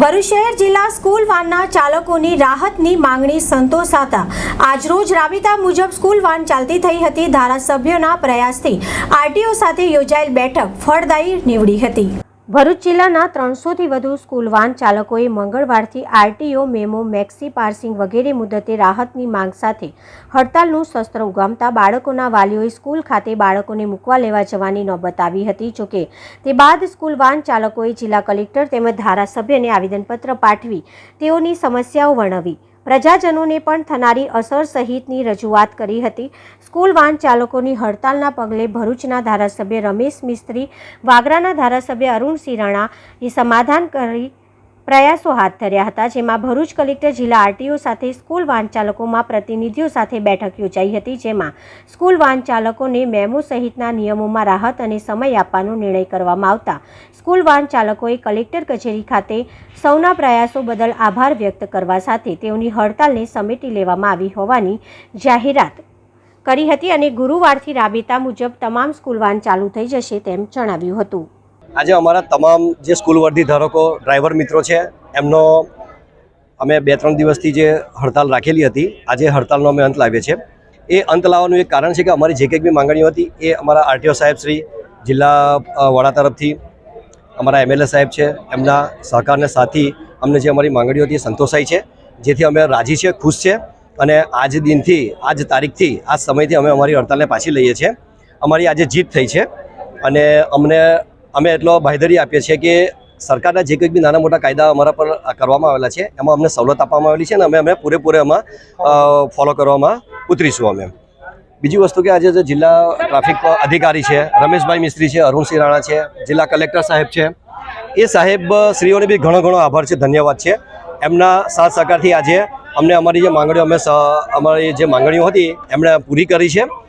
ભરૂચ જિલ્લા સ્કૂલ વાનના ચાલકોની રાહતની માંગણી સંતોષાતા. આજરોજ રાબેતા મુજબ સ્કૂલ વાન ચાલતી થઈ હતી ધારાસભ્યોના પ્રયાસથી. આરટીઓ સાથે યોજાયેલ બેઠક ફળદાયી નીવડી હતી. ભરૂચ જિલ્લાના ત્રણસોથી વધુ સ્કૂલ વાન ચાલકોએ મંગળવારથી આરટીઓ, મેમો, મેક્સી, પાર્સિંગ વગેરે મુદતે રાહતની માંગ સાથે હડતાલનું શસ્ત્ર ઉગામતા બાળકોના વાલીઓએ સ્કૂલ ખાતે બાળકોને મૂકવા લેવા જવાની નોબત આવી હતી. જોકે, તે બાદ સ્કૂલ વાન ચાલકોએ જિલ્લા કલેક્ટર તેમજ ધારાસભ્યને આવેદનપત્ર પાઠવી તેઓની સમસ્યાઓ વર્ણવી. પ્રજાજનોને પણ થનારી અસર સહિતની રજૂઆત કરી હતી. સ્કૂલ વાહન ચાલકોની હડતાલના પગલે ભરૂચના ધારાસભ્ય રમેશ મિસ્ત્રી, વાગરાના ધારાસભ્ય અરુણ સિરાણાએ સમાધાન કરી પ્રયાસો હાથ ધર્યા હતા, જેમાં ભરૂચ કલેક્ટર જિલ્લા આરટીઓ સાથે સ્કૂલ વાહન ચાલકોમાં પ્રતિનિધિઓ સાથે બેઠક યોજાઈ હતી, જેમાં સ્કૂલ વાહન ચાલકોને મેમો સહિતના નિયમોમાં રાહત અને સમય આપવાનો નિર્ણય કરવામાં આવતા. સ્કૂલ વાહન ચાલકોએ કલેક્ટર કચેરી ખાતે સૌના પ્રયાસો બદલ આભાર વ્યક્ત કરવા સાથે તેઓની હડતાલને સમેટી લેવામાં આવી હોવાની જાહેરાત કરી હતી અને ગુરુવારથી રાબેતા મુજબ તમામ સ્કૂલ વાન ચાલુ થઈ જશે તેમ જણાવ્યું હતું. આજે અમારા તમામ જે સ્કૂલ વર્ધી ધારકો ડ્રાઈવર મિત્રો છે, એમનો અમે બે ત્રણ દિવસથી જે હડતાલ રાખેલી હતી, આજે હડતાલનો અમે અંત લાવીએ છીએ. એ અંત લાવવાનું એક કારણ છે કે અમારી જે કંઈક બી માંગણીઓ હતી, એ અમારા આરટીઓ સાહેબ શ્રી, જિલ્લા વડા તરફથી, અમારા એમએલએ સાહેબ છે, એમના સહકારને સાથી અમને જે અમારી માંગણીઓ હતી સંતોષાઈ છે, જેથી અમે રાજી છે ખુશ છે અને આજ દિનથી, આજ તારીખથી, આજ સમયથી અમે અમારી હડતાલને પાછી લઈએ છીએ. અમારી આજે જીત થઈ છે અને અમને અમે એટલો બાંયધરી આપીએ છીએ કે સરકારના જે કંઈક બી નાના મોટા કાયદા અમારા પર કરવામાં આવેલા છે, એમાં અમને સવલત આપવામાં આવેલી છે અને અમે અમે પૂરેપૂરે એમાં ફોલો કરવામાં ઉતરીશું અમે. બીજી વસ્તુ કે આજે જે જિલ્લા ટ્રાફિક અધિકારી છે, રમેશભાઈ મિસ્ત્રી છે, અરુણસિંહ રાણા છે, જિલ્લા કલેક્ટર સાહેબ છે, એ સાહેબ શ્રીઓને બી ઘણો ઘણો આભાર છે, ધન્યવાદ છે. એમના સાથ સહકારથી આજે અમને અમારી જે માંગણીઓ અમે અમારી જે માંગણીઓ હતી, એમણે પૂરી કરી છે.